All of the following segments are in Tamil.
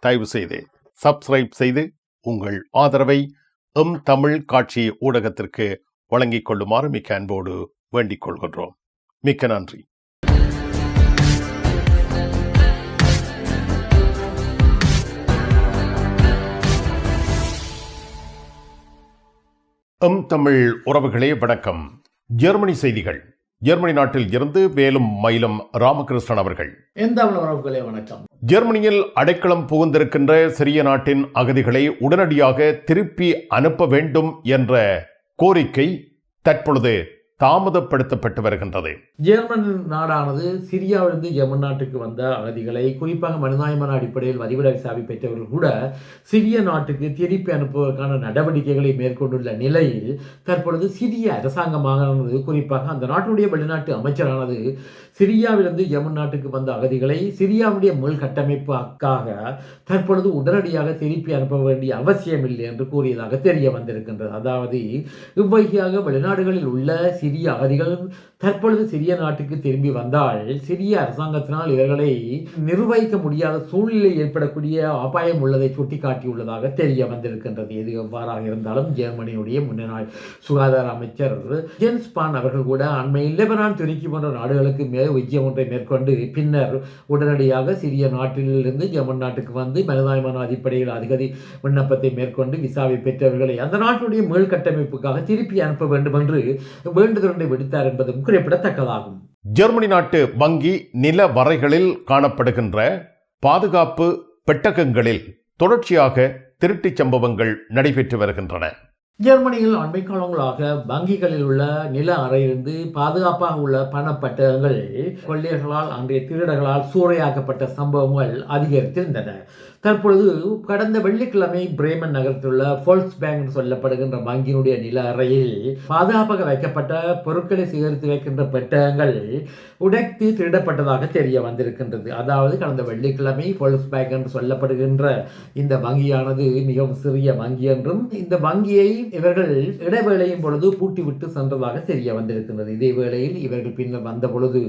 தயவு செய்து சப்ஸ்கிரைப் செய்து உங்கள் ஆதரவை எம் தமிழ் காட்சி ஊடகத்திற்கு வழங்கிக் கொள்ளுமாறு மிக்க அன்போடு வேண்டிக் கொள்கின்றோம். மிக்க நன்றி. எம் தமிழ் உறவுகளே வணக்கம். ஜெர்மனி செய்திகள். ஜெர்மனி நாட்டில் இருந்து வேலும் மயிலும் ராமகிருஷ்ணன் அவர்கள். எந்த உறவுகளே வணக்கம். ஜெர்மனியில் அடைக்கலம் புகுந்திருக்கின்ற சிறிய நாட்டின் அகதிகளை உடனடியாக திருப்பி அனுப்ப வேண்டும் என்ற கோரிக்கை தற்பொழுது தாமதப்படுத்தப்பட்டு வருகின்றது. ஜெர்மன் நாடானது சிரியாவிலிருந்து ஜெர்மன் நாட்டுக்கு வந்த அகதிகளை குறிப்பாக மனிதாயமான அடிப்படையில் வதிவிட விசாவை பெற்றவர்கள் கூட சிரிய நாட்டுக்கு திருப்பி அனுப்புவதற்கான நடவடிக்கைகளை மேற்கொண்டுள்ள நிலையில் தற்பொழுது சிரிய அரசாங்கமானது குறிப்பாக அந்த நாட்டுடைய வெளிநாட்டு அமைச்சரானது சிரியாவிலிருந்து யமன் நாட்டுக்கு வந்த அகதிகளை சிரியாவுடைய முள் கட்டமைப்புக்காக தற்பொழுது உடனடியாக திருப்பி அனுப்ப வேண்டிய அவசியமில்லை என்று கூறியதாக தெரிய வந்திருக்கின்றது. அதாவது இவ்வகையாக வெளிநாடுகளில் உள்ள சிறிய அகதிகள் தற்பொழுது சிறிய நாட்டுக்கு திரும்பி வந்தால் சிறிய அரசாங்கத்தினால் இவர்களை நிர்வகிக்க முடியாத சூழ்நிலை ஏற்படக்கூடிய அபாயம் உள்ளதை சுட்டிக்காட்டியுள்ளதாக தெரிய வந்திருக்கின்றது. எது எவ்வாறாக இருந்தாலும் ஜெர்மனியுடைய முன்னாள் சுகாதார அமைச்சர் ஜென்ஸ் பான் அவர்கள் கூட அண்மையில் லெபனான் துருக்கி போன்ற நாடுகளுக்கு மே விஜயம் ஒன்றை மேற்கொண்டு பின்னர் உடனடியாக சிறிய நாட்டிலிருந்து ஜெர்மன் நாட்டுக்கு வந்து மனிதாயமான அடிப்படையில் அதிகதி விண்ணப்பத்தை மேற்கொண்டு விசாவை பெற்றவர்களை அந்த நாட்டுடைய மேல் கட்டமைப்புக்காக திருப்பி அனுப்ப வேண்டும் என்று வேண்டும் வேண்டுதலொன்றை விடுத்தார் என்பதும் குறிப்பிடத்தக்கதாகும். ஜெர்மனி நாட்டு வங்கி நில வரைகளில் காணப்படுகின்ற பாதுகாப்பு பெட்டகங்களில் தொடர்ச்சியாக திருட்டுச் சம்பவங்கள் நடைபெற்று வருகின்றன. ஜெர்மனியில் அண்மை காலங்களாக வங்கிகளில் உள்ள நில அறையிலிருந்து பாதுகாப்பாக உள்ள பணப்பட்டகங்கள் கொள்ளையர்களால் அன்றைய திருடர்களால் சூறையாக்கப்பட்ட சம்பவங்கள் அதிகரித்திருந்தன. தற்பொழுது கடந்த வெள்ளிக்கிழமை பிரேமன் நகரத்திலுள்ள ஃபோல்ஸ் பேங்க் சொல்லப்படுகின்ற வங்கியினுடைய நில அறையில் பாதுகாப்பாக வைக்கப்பட்ட பொருட்களை சேகரித்து வைக்கின்ற பெட்டகங்கள் உடைத்து திருடப்பட்டதாக தெரிய வந்திருக்கின்றது. அதாவது கடந்த வெள்ளிக்கிழமை ஃபோல்ஸ் பேங்க் என்று சொல்லப்படுகின்ற இந்த வங்கியானது மிகவும் சிறிய வங்கி என்றும் இந்த வங்கியை இவர்கள் இடைவேளையும் பொழுது பூட்டிவிட்டு சென்றதாக தெரிய வந்திருக்கின்றது. இதே வேளையில் இவர்கள் பின்னர் வந்த பொழுது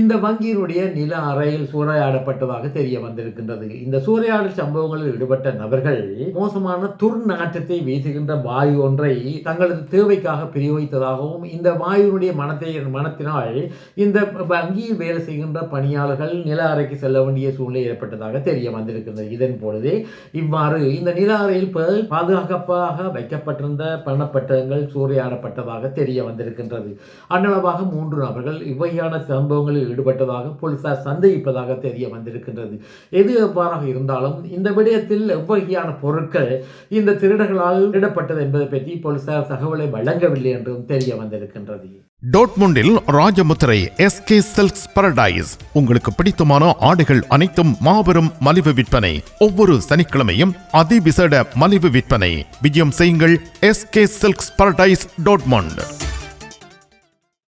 இந்த வங்கியினுடைய நில அறையில் சூறையாடப்பட்டதாக தெரிய வந்திருக்கின்றது. இந்த சூறையாடல் சம்பவங்களில் ஈடுபட்ட நபர்கள் மோசமான துர்நாற்றத்தை வீசுகின்ற வாயு ஒன்றை தங்களது தேவைக்காக பிரயோகித்ததாகவும் இந்த வாயுனுடைய மனத்தை மனத்தினால் இந்த வங்கியில் வேலை செய்கின்ற பணியாளர்கள் நில அறைக்கு செல்ல வேண்டிய சூழ்நிலை ஏற்பட்டதாக தெரிய வந்திருக்கின்றது. இதன் பொழுதே இவ்வாறு இந்த நில அறையில் பாதுகாப்பாக வைக்கப்பட்டிருந்த பணப்பட்டகங்கள் சூறையாடப்பட்டதாக தெரிய வந்திருக்கின்றது. அன்னளவாக மூன்று நபர்கள் இவ்வகையான சம்பவங்களில் ஈடுபட்டதாக போலீசார் சந்தேகிப்பதாக தெரிய வந்திருக்கின்றது. எது எவ்வாறாக இருந்தாலும் இந்த விடயத்தில் எவ்வகையான பொருட்கள் இந்த திருடர்களால் திருடப்பட்டது என்பதை பற்றி போலீசார் தகவலை வழங்கவில்லை என்றும் தெரிய வந்திருக்கின்றது. டோட்முண்டில் ராஜமுத்திரை எஸ்கே சில்க்ஸ் பரடைஸ் உங்களுக்கு பிடித்தமான ஆடைகள் அனைத்தும் மாபெரும் மலிவு விற்பனை. ஒவ்வொரு சனிக்கிழமையும் அதிவிசேட மலிவு விற்பனை. விஜயம் செய்யுங்கள் SK silks paradise Dortmund.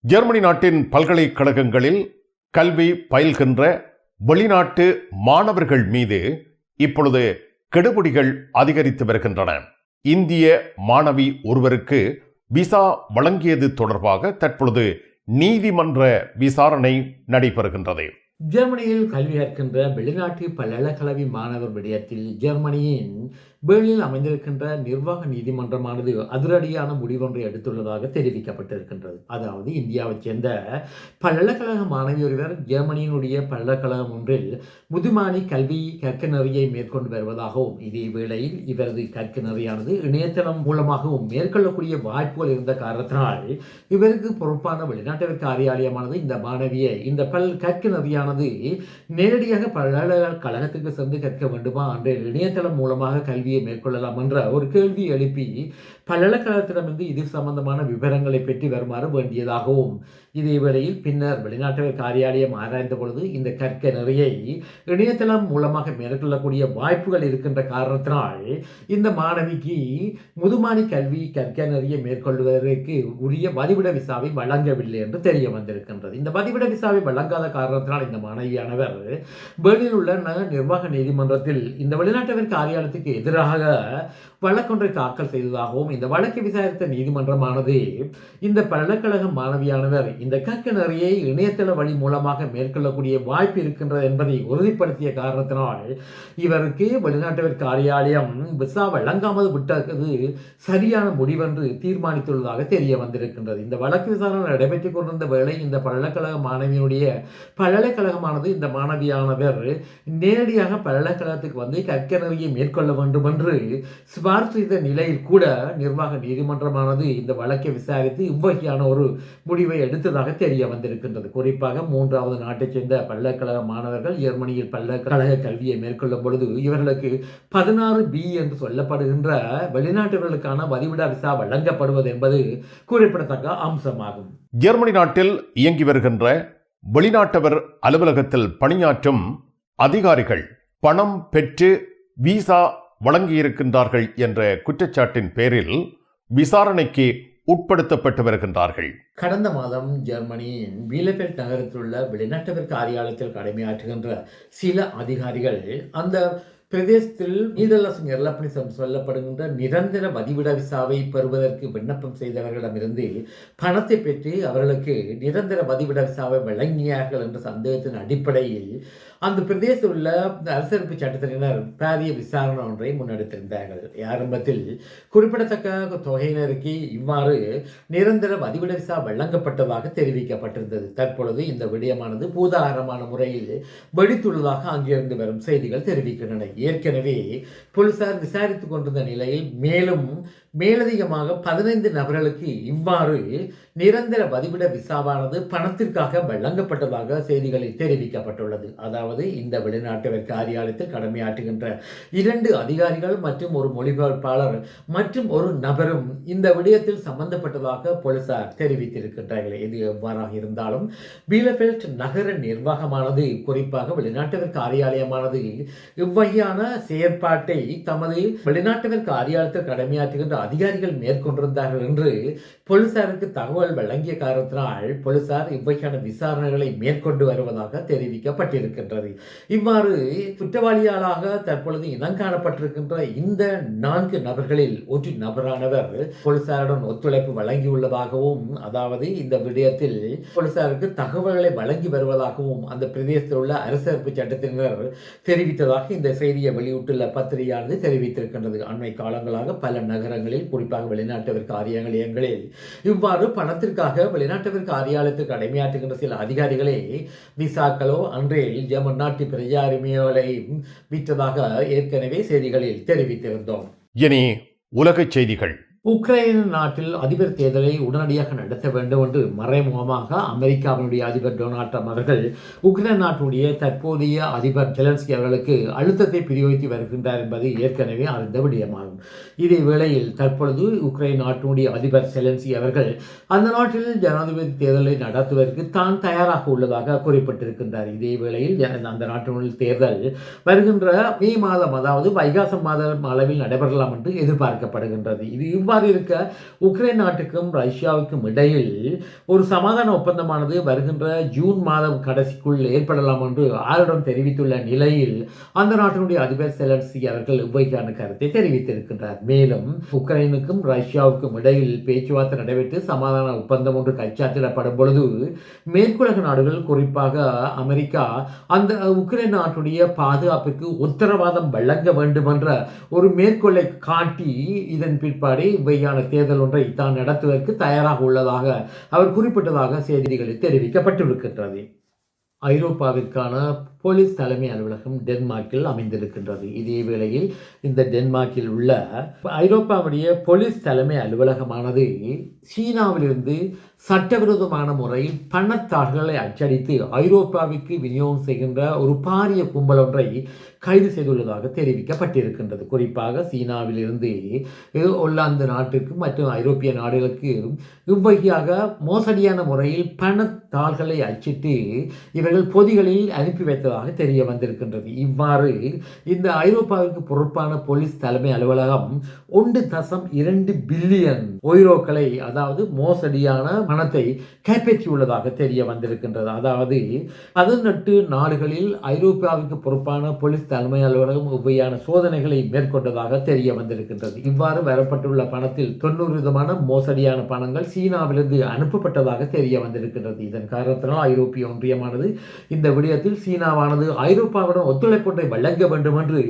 Germany நாட்டின் பல்கலைக்கழகங்களில் கல்வி பயில்கின்ற வெளிநாட்டு மாணவர்கள் மீது இப்பொழுது கெடுபிடிகள் அதிகரித்து வருகின்றன. இந்திய மாணவி ஒருவருக்கு விசா வழங்கியது தொடர்பாக தற்பொழுது நீதிமன்ற விசாரணை நடைபெறுகின்றது. ஜெர்மனியில் கல்வி கற்கின்ற வெளிநாட்டு பல்கலைக்கழக மாணவர் விடயத்தில் ஜெர்மனியின் பேர்லில் அமைந்திருக்கின்ற நிர்வாக நீதிமன்றமானது அதிரடியான முடிவொன்றை எடுத்துள்ளதாக தெரிவிக்கப்பட்டிருக்கின்றது. அதாவது இந்தியாவைச் சேர்ந்த பல்கலைக்கழக மாணவி ஒருவர் ஜெர்மனியினுடைய பல்கலைக்கழகம் ஒன்றில் முதுமானி கல்வி கற்க நெறியை மேற்கொண்டு வருவதாகவும் இதே வேளையில் இவரது கற்க நெறியானது இணையதளம் மூலமாகவும் மேற்கொள்ளக்கூடிய வாய்ப்புகள் இருந்த காரணத்தினால் இவருக்கு பொறுப்பான வெளிநாட்டவர் காரியாலயமானது இந்த மாணவியை இந்த பல் கற்க நெறியானது நேரடியாக பல்கலைக்கழகத்துக்கு சென்று கற்க வேண்டுமா? என்ற இணையதளம் மூலமாக கல்வி கல்வியை மேற்கொள்ளலாம் என்ற ஒரு கேள்வி எழுப்பி பல்கலைக்கழகத்திடமிருந்து இது சம்பந்தமான விவரங்களை பெற்று வருமாறு வேண்டியதாகவும் இதே வேளையில் பின்னர் வெளிநாட்டவர் காரியாலயம் ஆராய்ந்த பொழுது இந்த கற்க நிறையை இணையதளம் மூலமாக மேற்கொள்ளக்கூடிய வாய்ப்புகள் இருக்கின்ற காரணத்தினால் இந்த மாணவிக்கு முதுமானி கல்வி கற்க நிறைய மேற்கொள்வதற்கு உரிய வதிவிட விசாவை வழங்கவில்லை என்று தெரிய வந்திருக்கின்றது. இந்த வதிவிட விசாவை வழங்காத காரணத்தினால் இந்த மாணவியானவர் பெர்லினில் உள்ள நிர்வாக நீதிமன்றத்தில் இந்த வெளிநாட்டவர் காரியாலயத்துக்கு எதிராக வழக்கொன்றை தாக்கல் செய்ததாகவும் இந்த வழக்கை விசாரித்த நீதிமன்றமானது இந்த பல்கலைக்கழக மாணவியானவர் இந்த கற்க இணையதள வழி மூலமாக மேற்கொள்ளக்கூடிய வாய்ப்பு இருக்கின்றது என்பதை உறுதிப்படுத்திய காரணத்தினால் இவருக்கு வெளிநாட்டவர் காரியாலயம் விசா வழங்காமல் விட்டது சரியான முடிவென்று தீர்மானித்துள்ளதாக தெரிய வந்திருக்கின்றது. இந்த வழக்கு விசாரணை நடைபெற்றுக் கொண்டிருந்த வேளை இந்த பல்கலைக்கழக மாணவியினுடைய பல்கலைக்கழகமானது இந்த மாணவியானவர் நேரடியாக பல்கலைக்கழகத்துக்கு வந்து கற்க மேற்கொள்ள வேண்டும் என்று சிபார்சு நிலையில் கூட நிர்வாக நீதிமன்றமானது இந்த வழக்கை விசாரித்து இவ்வகையான ஒரு முடிவை எடுத்ததாக தெரிய வந்திருக்கின்றது. குறிப்பாக மூன்றாவது நாட்டைச் சேர்ந்த பல்கலைக்கழக மாணவர்கள் ஜெர்மனியில் பல்கலைக்கழக கல்வியை மேற்கொள்ளும் பொழுது இவர்களுக்கு பதினாறு பி என்று சொல்லப்படுகின்ற வெளிநாட்டவர்களுக்கான வதிவிட விசா வழங்கப்படுவது என்பது குறிப்பிடத்தக்க அம்சமாகும். ஜெர்மனி நாட்டில் இயங்கி வருகின்ற வெளிநாட்டவர் அலுவலகத்தில் பணியாற்றும் அதிகாரிகள் பணம் பெற்று விசா வழங்கியிருக்கின்றார்கள் என்ற குற்றச்சாட்டின் பேரில் விசாரணைக்கு உட்படுத்தப்பட்டு வருகின்றார்கள். கடந்த மாதம் ஜெர்மனியின் பீலபெல்ட் நகரத்தில் உள்ள வெளிநாட்டவர் காரியாலயத்தில் கடமையாற்றுகின்ற சில அதிகாரிகள் அந்த பிரதேசத்தில் நீதரசம் எர்லப்பனிசம் சொல்லப்படுகின்ற நிரந்தர வதிவிட விசாவை பெறுவதற்கு விண்ணப்பம் செய்தவர்களிடமிருந்து பணத்தை பெற்று அவர்களுக்கு நிரந்தர வதிவிட விசாவை வழங்கினார்கள் என்ற சந்தேகத்தின் அடிப்படையில் அந்த பிரதேசத்தில் உள்ள அரசியலமைப்பு சட்டத்தினர் பாரிய விசாரணை ஒன்றை முன்னெடுத்திருந்தார்கள். ஆரம்பத்தில் குறிப்பிடத்தக்க தொகையினருக்கு இவ்வாறு நிரந்தர வதிவிட விசா வழங்கப்பட்டதாக தெரிவிக்கப்பட்டிருந்தது. தற்பொழுது இந்த விடயமானது பூதாகரமான முறையில் வெடித்துள்ளதாக அங்கிருந்து வரும் செய்திகள் தெரிவிக்கின்றன. ஏற்கனவே போலீசார் விசாரித்துக் கொண்டிருந்த நிலையில் மேலும் மேலதிகமாக பதினைந்து நபர்களுக்கு இவ்வாறு நிரந்தர வதிவிட விசாவானது பணத்திற்காக வழங்கப்பட்டதாக செய்திகளில் தெரிவிக்கப்பட்டுள்ளது. அதாவது இந்த வெளிநாட்டவர் காரியாலயத்தில் கடமையாற்றுகின்ற இரண்டு அதிகாரிகள் மற்றும் ஒரு மொழிபெயர்ப்பாளர் மற்றும் ஒரு நபரும் இந்த விடயத்தில் சம்பந்தப்பட்டதாக போலீசார் தெரிவித்திருக்கின்றார்கள். இது எவ்வாறாக இருந்தாலும் பீலபெல்ட் நகர நிர்வாகமானது குறிப்பாக வெளிநாட்டவர் காரியாலயமானது இவ்வகையான செயற்பாட்டை தமது வெளிநாட்டவர் காரியாலயத்தில் கடமையாற்றுகின்ற அதிகாரிகள் மேற்கொண்டிருந்தார்கள் என்று போலீசாருக்கு தகவல் வழங்கிய காரணத்தினால் போலீசார் இவ்வகையான விசாரணைகளை மேற்கொண்டு வருவதாக தெரிவிக்கப்பட்டிருக்கின்றது. இவ்வாறு குற்றவாளியாளாக தற்பொழுது இனங்காணப்பட்டிருக்கின்ற இந்த நான்கு நபர்களில் ஒரு நபரானவர் போலீசாருடன் ஒத்துழைப்பு வழங்கியுள்ளதாகவும் அதாவது இந்த விடயத்தில் போலீசாருக்கு தகவல்களை வழங்கி வருவதாகவும் அந்த பிரதேசத்தில் உள்ள அரசமைப்பு சட்டத்தினர் தெரிவித்ததாக இந்த செய்தியை வெளியிட்டுள்ள பத்திரிகையானது தெரிவித்திருக்கின்றது. அண்மை காலங்களாக பல நகரங்களில் குறிப்பாக வெளிநாட்டவர் காரியாலயங்களில் இவ்வாறு பணத்திற்காக வெளிநாட்டவர் காரியாலயத்துக்கு அடைமையாற்றுகின்ற சில அதிகாரிகளே விசாக்களோ அன்றையில் ஜெர்மன் நாட்டு பிரஜாரிமையோலை விற்றதாக ஏற்கனவே செய்திகளில் தெரிவித்திருந்தோம். இனி உலகச் செய்திகள். உக்ரைன் நாட்டில் அதிபர் தேர்தலை உடனடியாக நடத்த வேண்டும் என்று மறைமுகமாக அமெரிக்காவினுடைய அதிபர் டொனால்ட் ட்ரம்ப் அவர்கள் உக்ரைன் நாட்டுடைய தற்போதைய அதிபர் ஜெலன்ஸ்கி அவர்களுக்கு அழுத்தத்தை பிரயோகித்து வருகின்றார் என்பது ஏற்கனவே அறிந்த விடயமாகும் இதே வேளையில் தற்பொழுது உக்ரைன் நாட்டினுடைய அதிபர் செலன்சி அவர்கள் அந்த நாட்டில் ஜனாதிபதி தேர்தலை நடத்துவதற்கு தான் தயாராக உள்ளதாக குறிப்பிட்டிருக்கின்றார். இதே வேளையில் அந்த நாட்டினுடைய தேர்தல் வருகின்ற மே மாதம் அதாவது வைகாசம் மாதம் அளவில் நடைபெறலாம் என்று எதிர்பார்க்கப்படுகின்றது. இது இவ்வாறு இருக்க உக்ரைன் நாட்டுக்கும் ரஷ்யாவுக்கும் இடையில் ஒரு சமாதான ஒப்பந்தமானது வருகின்ற ஜூன் மாதம் கடைசிக்குள் ஏற்படலாம் என்று ஆளுடன் தெரிவித்துள்ள நிலையில் அந்த நாட்டினுடைய அதிபர் செலன்சி அவர்கள் இவ்வைக்கான கருத்தை தெரிவித்திருக்கின்றார். மேலும் உக்ரைனுக்கும் ரஷ்யாவுக்கும் இடையில் பேச்சுவார்த்தை நடைபெற்று சமாதான ஒப்பந்தம் ஒன்று கைச்சாத்திடப்படும் பொழுது மேற்குலக நாடுகள் குறிப்பாக அமெரிக்கா அந்த உக்ரைன் நாட்டுடைய பாதுகாப்புக்கு உத்தரவாதம் வழங்க வேண்டும் என்ற ஒரு மேற்கோளை காட்டி இதன் பிற்பாடு இவ்வையான தேர்தல் ஒன்றை தான் நடத்துவதற்கு தயாராக உள்ளதாக அவர் குறிப்பிட்டதாக செய்திகளில் தெரிவிக்கப்பட்டிருக்கின்றது. ஐரோப்பாவிற்கான போலீஸ் தலைமை அலுவலகம் டென்மார்க்கில் அமைந்திருக்கின்றது. இதே வேளையில் இந்த டென்மார்க்கில் உள்ள ஐரோப்பாவுடைய போலீஸ் தலைமை அலுவலகமானது சீனாவிலிருந்து சட்டவிரோதமான முறையில் பணத்தாள்களை அச்சடித்து ஐரோப்பாவிற்கு விநியோகம் செய்கின்ற ஒரு பாரிய கும்பல் ஒன்றை கைது செய்துள்ளதாக தெரிவிக்கப்பட்டிருக்கின்றது. குறிப்பாக சீனாவிலிருந்து ஒல்லாந்து நாட்டிற்கு மற்றும் ஐரோப்பிய நாடுகளுக்கு இவ்வகையாக மோசடியான முறையில் பணத்தாள்களை அச்சிட்டு இவர்கள் பொதிகளில் அனுப்பி வைத்ததாக தெரிய வந்திருக்கின்றது. இவ்வாறு இந்த ஐரோப்பாவிற்கு பொறுப்பான போலீஸ் தலைமை அலுவலகம் ஒன்று தசம் இரண்டு பில்லியன் ஒய்ரோக்களை அதாவது மோசடியான பணத்தை கைப்பற்றியுள்ளதாக தெரிய வந்திருக்கின்றது. அதாவது பதினெட்டு நாடுகளில் ஐரோப்பாவிற்கு பொறுப்பான போலீஸ் தலைமை அலுவலகம் இவ்வையான சோதனைகளை மேற்கொண்டதாக தெரிய வந்திருக்கின்றது. இவ்வாறு வரப்பட்டுள்ள பணத்தில் தொண்ணூறு விதமான மோசடியான பணங்கள் சீனாவிலிருந்து அனுப்பப்பட்டதாக தெரிய வந்திருக்கின்றது. இதன் காரணத்தினால் ஐரோப்பிய ஒன்றியமானது இந்த விடயத்தில் சீனாவானது ஐரோப்பாவுடன் ஒத்துழைப்பொன்றை வழங்க வேண்டும் என்று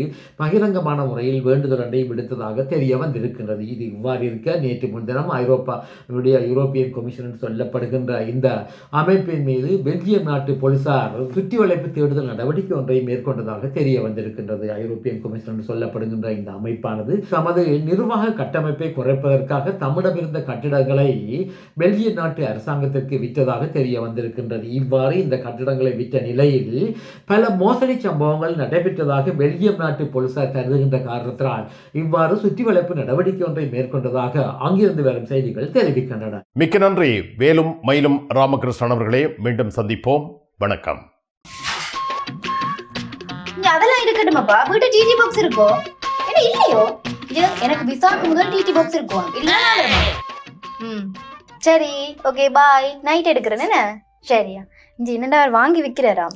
பகிரங்கமான முறையில் வேண்டுதல் ஒன்றை விடுத்ததாக தெரிய வந்திருக்கின்றது. இது இவ்வாறு இருக்க நேற்று முன்தினம் ஐரோப்பா யூரோப்பியன் கமிஷன் என்று சொல்லப்படுகின்ற இந்த அமைப்பின் மீது பெல்ஜியம் நாட்டு போலீசார் சுற்றி வளைப்பு தேடுதல் நடவடிக்கை ஒன்றை மேற்கொண்டதாக தெரிய வந்திருக்கின்றது. ஐரோப்பியன் கமிஷன் என்று சொல்லப்படுகின்ற இந்த அமைப்பானது தமது நிர்வாக கட்டமைப்பை குறைப்பதற்காக தம்மிடமிருந்த கட்டிடங்களை பெல்ஜிய நாட்டு அரசாங்கத்திற்கு விற்றதாக தெரிய வந்திருக்கின்றது. இவ்வாறு இந்த கட்டிடங்களை விற்ற நிலையில் பல மோசடி சம்பவங்கள் நடைபெற்றதாக பெல்ஜியம் நாட்டு போலீசார் கருதுகின்ற காரணத்தினால் இவ்வாறு சுற்றி வளைப்பு நடவடிக்கை ஒன்றை மேற்கொண்டதாக அங்கிருந்து வரும் செய்திகள் தெரிவிக்கின்றன. மிக்க நன்றி. வேலும் மயிலும் ராமகிருஷ்ணன் அவர்களே மீண்டும் சந்திப்போம். வணக்கம். அதெல்லாம் இருக்கட்டுமாப்பா? வீட்டு டிடி பாக்ஸ் இருக்கோ? என்ன இல்லையோ? எனக்கு விசாக்கு முதல் டிடி பாக்ஸ் இருக்கும் ம். சரி ஓகே பாய் நைட் எடுக்கிறேன் என்ன? சரியா. இங்க என்னடா அவர் வாங்கி விக்கிறாராம்